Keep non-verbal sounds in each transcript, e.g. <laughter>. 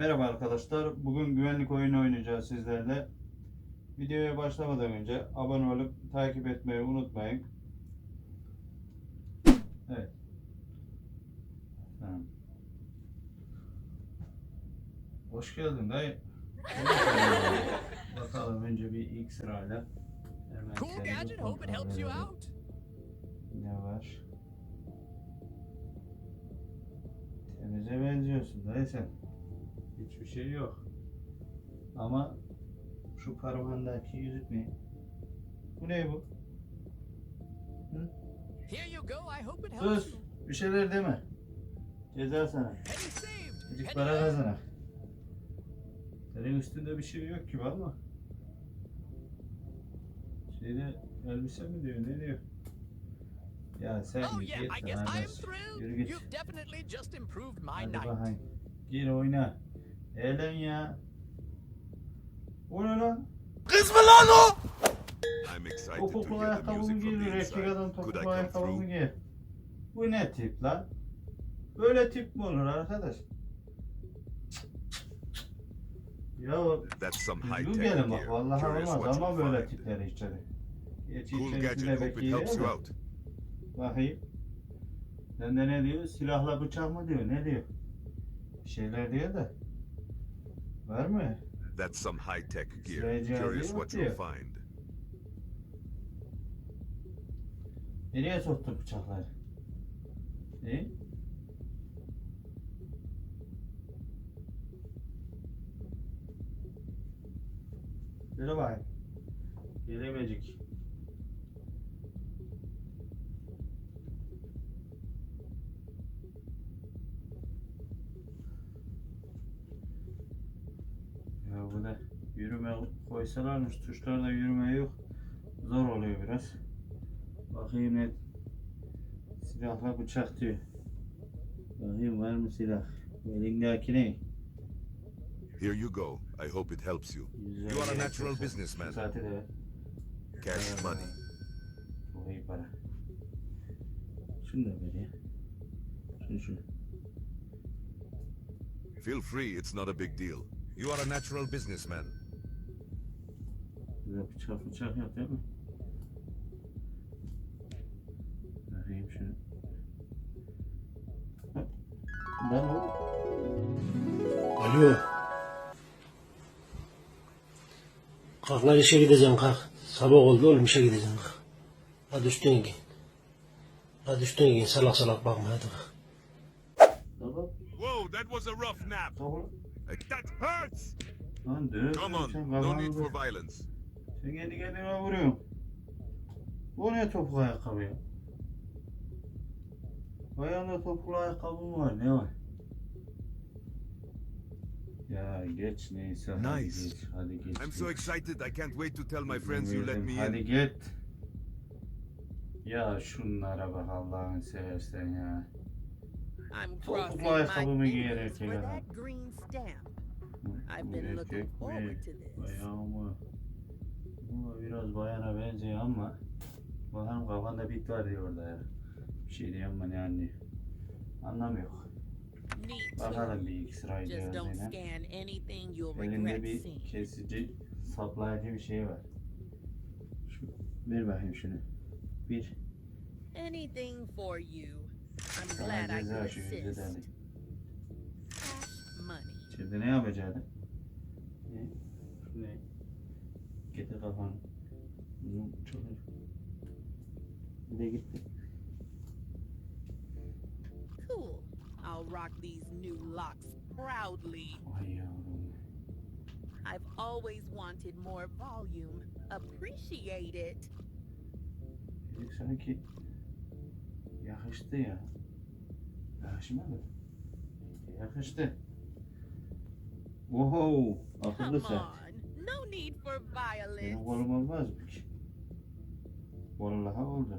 Merhaba arkadaşlar. Bugün güvenlik oyunu oynayacağız sizlerle. Videoya başlamadan önce abone olup takip etmeyi unutmayın. Evet. Tamam. Hoş geldin dayı. <laughs> Bakalım önce bir ilk sırayla. Hemen Cool gadget. Hope it helps you out. Ne var? Temize benziyorsun dayı sen. Hiçbir şey yok. Ama şu parmağındaki yüzük ne? Bu ne bu? Helps Sus! Bir şeyler deme. Ceza sana. Penny para kazanak. Senin üstünde bir şey yok ki valla. Şeyde elbise mi diyor ne diyor? Ya sen Oh git yeah, thrilled. Yürü git. Hadi bakayım. Gir oyna. Eğlen ya. O ne lan? I'm excited to Topuklu hear the ayakkabımı the Erkek adam topuklu come ayakkabımı giyiyor. Bu ne tip lan? Böyle tip mi olur arkadaş? Ya high-tech gelin bak vallahi olmaz ama böyle tipleri içeri. Geç içerisinde out. Bakayım. Sen de ne diyor? Silahla bıçak mı diyor? Ne diyor? Bir şeyler diyor da. Var mı? That's some high-tech gear. Curious what you'll find. Nereye soktu bıçakları? Ne? Şöyle bak. Gelemecik. Koysalarmış tuşlarda yürüme yok. Zor oluyor biraz. Bakayım ne silahla bıçak diyor. Bakayım var mı silah? Elindeki ne? Here you go. I hope it helps you. You are a natural yoksa- businessman. Ver. Cash Ee, money. Çok iyi para. Şunu da ver ya. Şunu şunu. Feel free. It's not a big deal. You are a natural businessman. Burada bıçak bıçak yok değil mi? Bakayım şunu. Lan o. Alo. Kalk lan işe gideceksin kalk. Sabah oldu oğlum işe gideceksin kalk. Hadi üstüne giyin. Hadi üstüne giyin salak salak bakma hadi kalk. Whoa, that was a rough nap. That hurts. Come on. No need for violence. Sen kendi kendine vuruyorsun. Bu ne topuklu ayakkabı ya? Ayağında topuklu ayakkabı mı var? Ne var? Ya geç neyse. Hadi Nice. geç. Hadi geç. I'm so excited. I can't wait to tell my friends you let me Hadi in. git. Ya şunlara bak Allah'ını seversen ya. I'm Topuklu crossing my ayakkabımı giyer fingers erkek for adam. that green stamp. I've been looking forward to this. Bayağı mı? Bu biraz bayana benziyor ama bakalım kafanda bit var diyor orada ya. Bir şey diyeyim mi ne anlıyor? Anlamıyor. Neat Bakalım bir anything you'll Elinde bir kesici saplayıcı bir şey var. Şu, ver bakayım şunu. Bir. Anything for you. I'm glad I could assist. money. Şimdi ne yapacaktın? Ne? Ne? Getir kafanı. Bunu çalır. Bir de gitti. Cool. I'll rock these new locks proudly. Ay yavrum. I've always wanted more volume. Appreciate it. E, sanki yakıştı ya. Yakışmadı. Yakıştı. Oho, akıllı saat. No need for Benim violence. kolum olmaz mı ki? Vallahi oldu.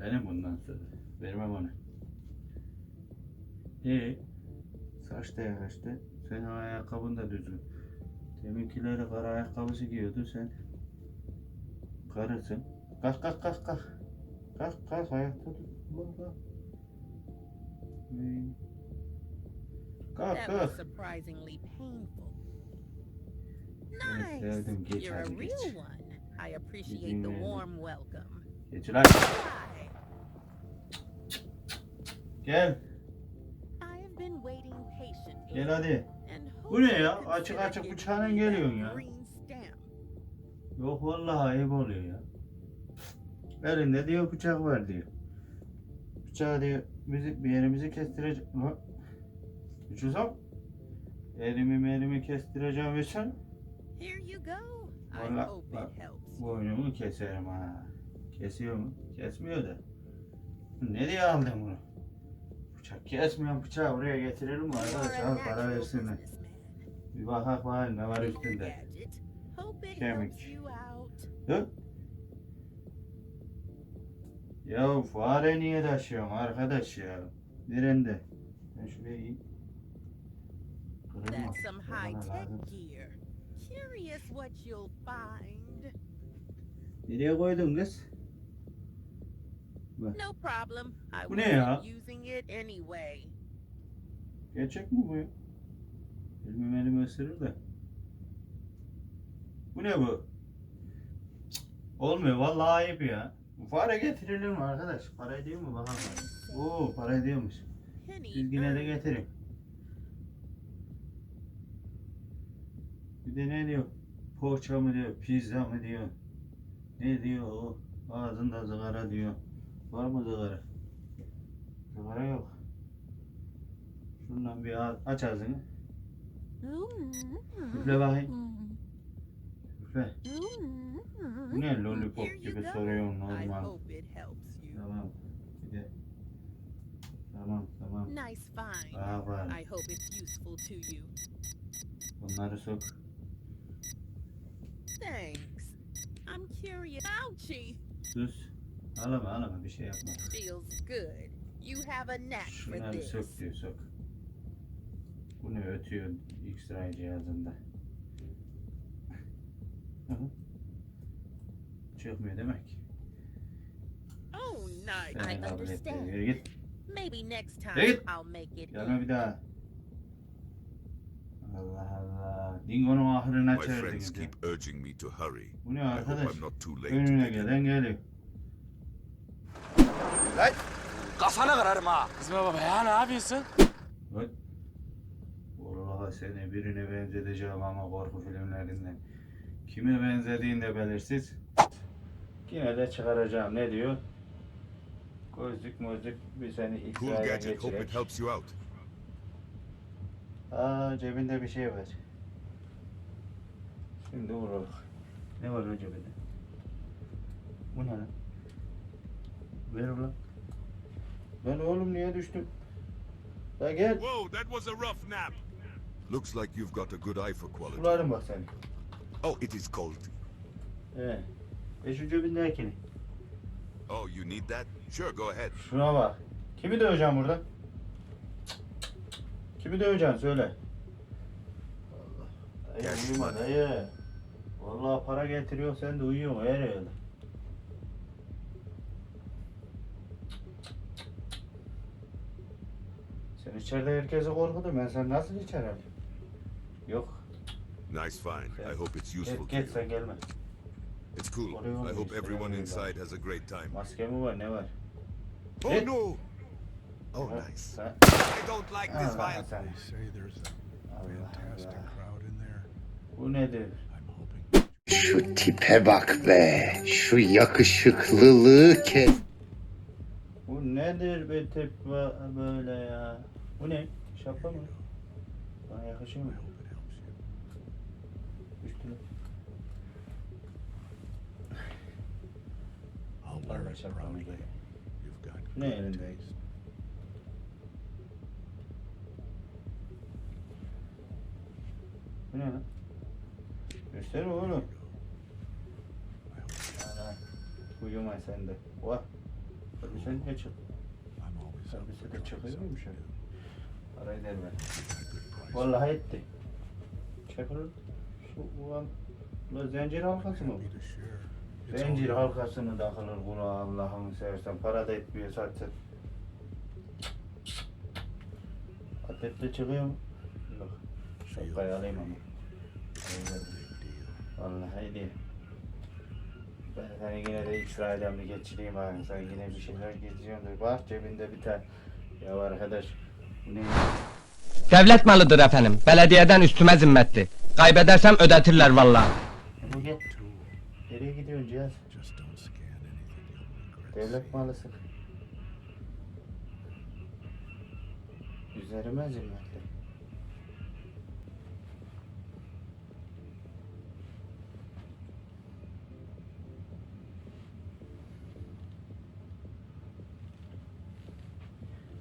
Benim bundan sonra. Vermem onu. İyi. Saç da yakıştı. Senin ayakkabın da düzgün. Deminkileri kara ayakkabısı giyiyordu sen. Karısın. Kalk kalk kalk kalk. Kalk kalk ayakta dur. Bak bak. Ee, Kalk That was kalk. surprisingly painful. Nice. sevdim. Geç You're a hadi geç. real one. I appreciate the Dinleyelim. warm welcome. Geç lan. Why? Gel. I have been waiting patiently. Gel hadi. and Bu ne ya? you Açık consider açık giving bıçağına me geliyorsun that ya. green stamp. Yok vallahi ayıp oluyor ya. Elinde diyor bıçak var diyor. Bıçağı diyor bizi bir yerimizi kestirecek. Uçursam elimi melimi kestireceğim ve sen hope bak, boynumu keserim ha. Kesiyor mu? Kesmiyor da. Ne diye aldın bunu? Bıçak kesmeyen bıçağı buraya getirelim mi You are arkadaş? a Al para versinler. Bir bakak bakayım ne var üstünde. Kemik. Hı? Ya fare niye taşıyorsun arkadaş ya? Nerende? Ben şuraya in. That's some high-tech gear. Curious what you'll find. Nereye koydun kız? No problem. I Bu ne ya? wasn't using it anyway. Gerçek mi bu ya? Elimi elimi ısırır da. Bu ne bu? Cık, Olmuyor vallahi ayıp ya. Bu fare getirilir mi arkadaş? Para ediyor mu bakalım. Oo para ediyormuş. Penny Siz yine de earned. getirin. Bir de ne diyor? Poğaça mı diyor, pizza mı diyor. Ne diyor o? Ağzında zıgara diyor. Var mı zıgara? Zıgara yok. Şundan bir aç ağzını. Üfle bakayım. Üfle. Bu ne lollipop gibi I normal. Tamam. Bir de. Tamam tamam. Nice find. I hope it's useful to you. Bunları sok. Thanks. I'm curious. Ouchie! Sus. Ağlama ağlama bir şey yapma. Feels good. You have a knack for Şunları this. sök diyor sök. Bunu ötüyor X-ray cihazında. Hı. Çıkmıyor demek. Oh, nice. Seni I kabul understand. Git. Maybe next time Hey. I'll make it. Gelme bir daha. Allah Allah. Dingo'nun ahırına My friends çevirdiniz ya. keep urging me to hurry. Bu ne I hope arkadaş? I'm not too late Önüne gelen geliyor. Kafana kırarım ha. Kızma baba ya ne yapıyorsun? Bak. Vallahi seni birine benzeteceğim ama korku filmlerinden. Kime benzediğin de belirsiz. Yine de çıkaracağım. Ne diyor? Gözlük mözlük bir seni Cool X-ray'a gadget. Hope it geçirek. helps you out. Aa cebinde bir şey var. Şimdi vurur. Ne var o cebinde? Bu ne lan? Ver ulan. Lan oğlum niye düştüm? La gel. Whoa, that was a rough nap. Looks like you've got a good eye for quality. Sularım bak seni. Oh, it is cold. He. E şu cebindekini. Oh, you need that? Sure, go ahead. Şuna bak. Kimi döveceğim burada? Kimi döveceksin söyle. Dayı uyuma money. dayı. Vallahi para getiriyor sen de uyuyorsun her yerde. Sen içeride herkesi korkutun ben sen nasıl içeri alayım? Yok. Nice find. I hope it's useful Geç, to you. sen gelme. It's cool. Oraya I hope everyone inside has a great time. Maske mi var ne var? Oh Eh? no! Oh, nice. I don't like this Allah vibe. sen. say there's a fantastic crowd in there. Bu nedir? I'm hoping Şu tipe bak be. Şu yakışıklılığı kes. Bu nedir be tip böyle ya? Bu ne? Şapka mı? Bana yakışıyor mu? Üstüne. I'll Vallahi Bu ne lan? Göster oğlum. Uyuma sen de. Vah. Tabii sen ne çık? Tabii sen de çıkıyor trying muymuş something öyle? new. Parayı der price. Vallahi etti. Çakılır. Şu ulan. Ulan zincir halkası mı? Zincir halkasını takılır kulağa Allah'ını seversen. Para da etmiyor satsın. Atletle çıkıyor mu? Şapkayı alayım ama. Vallahi değil. Ben seni yine de İsrail'den bir geçireyim abi. Sen yine bir şeyler geçiriyorsun. Bak cebinde bir tane. Ya arkadaş. Bu ne? Devlet malıdır efendim. Belediyeden üstüme zimmetli. Kaybedersem ödetirler vallahi. E bu gel. Nereye gidiyorsun Cihaz? Devlet malısın. Üzerime zimmetli.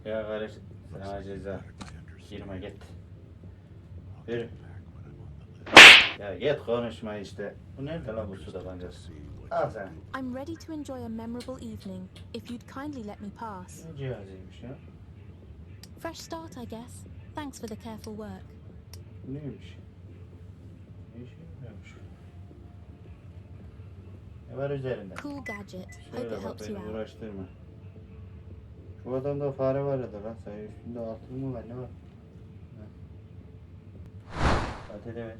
Ya kardeş sana ceza. Girme git. Yürü. Ya git konuşma işte. Bu nerede lan bu su tabancası? Al sen. I'm ready to enjoy a memorable evening, if you'd kindly let me pass. Ne cihazıymış ya? Fresh start, I guess. Thanks for the careful work. Neymiş? Ne işe yarıyormuş? Ne var üzerinde? Cool gadget. Hope it helps you out. uğraştırma. Şu adamda fare var ya da lan. Sen üstünde altın mı var ne var? Ha. Hadi de ver.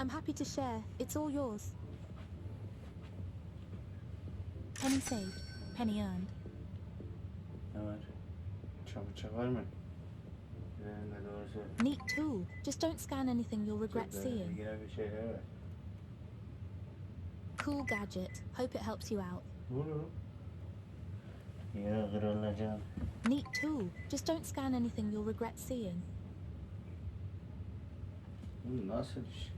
I'm happy to share. It's all yours. Penny saved, penny earned. Ne var? Çabuk var mı? Söyle. Neat tool. Just don't scan anything you'll regret seeing. Bir şeyler var. Cool gadget. Hope it helps you out. Vurur. Ya kırılacağım. Neat tool. Just don't scan anything you'll regret seeing. Bu nasıl iş?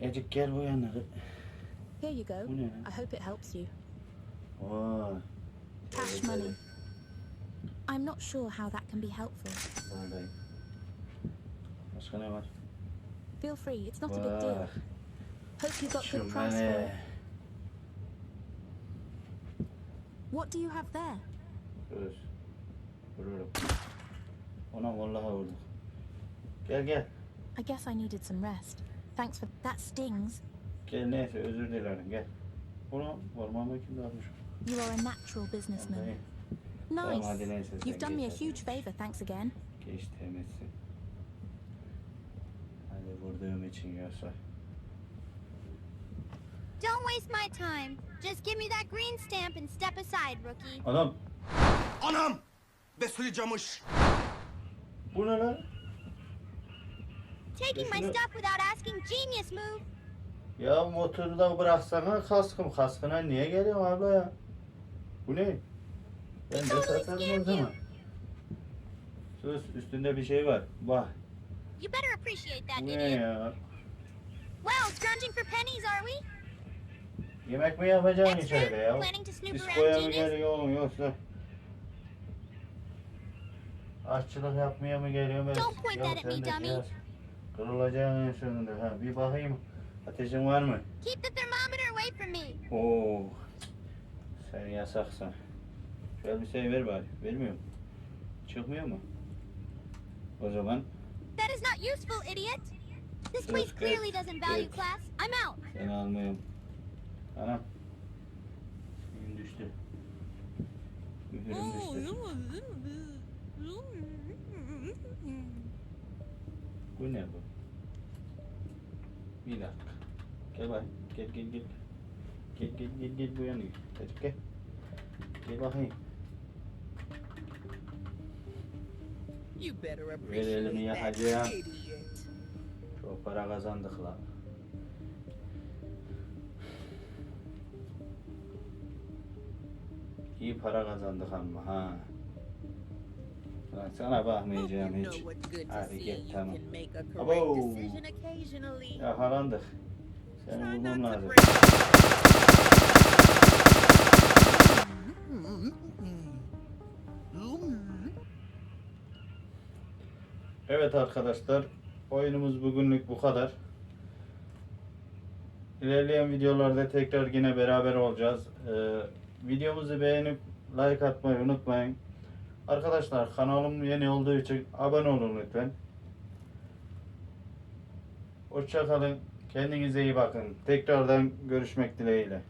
Ecik gel bu yana. Here you go. Bu ne? I hope it helps you. Vay. Cash Evet, money. evet. I'm not sure how that can be helpful. Buradayım. Başka ne var? Feel free. It's not a big deal. Vay. Hope you got good price for it. What do you have there? Dur. Vururum. Ona vallahi vurduk. Gel gel. I guess I needed some rest. Thanks for that stings. Gel neyse özür dilerim gel. Bunu ormanda kim almış? You are a natural businessman. Vallahi Tamam, hadi Nice. You've done me a huge favor. Thanks again. Geç temizsin. Hadi vurduğum için yoksa. Don't waste my time. Just give me that green stamp and step aside, rookie. Anam Anam! Besuli camış. bu ne lan? Taking my stuff without asking, genius move. Ya motoru da bıraksana kaskım. Kaskına niye geliyorsun abla ya? Bu ne? Ben de satarım o zaman. Sus üstünde bir şey var. Bak. You better appreciate that, Bu ne idiot. ya? Well, scrounging for pennies, are we? Yemek mi yapacaksın içeride ya? Diskoya mı geliyor oğlum yoksa? Aşçılık yapmaya mı geliyor? Ben- me, sen de biraz Kırılacaksın en sonunda. Ha, bir bakayım. Ateşin var mı? Keep the thermometer away from me. Oo. Sen yasaksın. Şu elbiseyi ver bari. Vermiyor mu? Çıkmıyor mu? O zaman That is not useful, idiot. This place clearly doesn't value class. I'm out. seni almıyorum. Anam. Gün düştü. Mühürüm düştü. Bu ne bu? Bir dakika. Gel bak. Gel gel gel. Gel gel gel gel bu yana gel. Çocuk gel. Gel bakayım. You better elimi appreciate that, yakacağım. Çok para kazandık lan. İyi para kazandık ama ha. Lan sana bakmayacağım hiç. Hadi git tamam. Abo. occasionally. Yakalandık. Seni bulmam lazım. Evet arkadaşlar. Oyunumuz bugünlük bu kadar. İlerleyen videolarda tekrar yine beraber olacağız. Ee, videomuzu beğenip like atmayı unutmayın. Arkadaşlar kanalım yeni olduğu için abone olun lütfen. Hoşçakalın. Kendinize iyi bakın. Tekrardan görüşmek dileğiyle.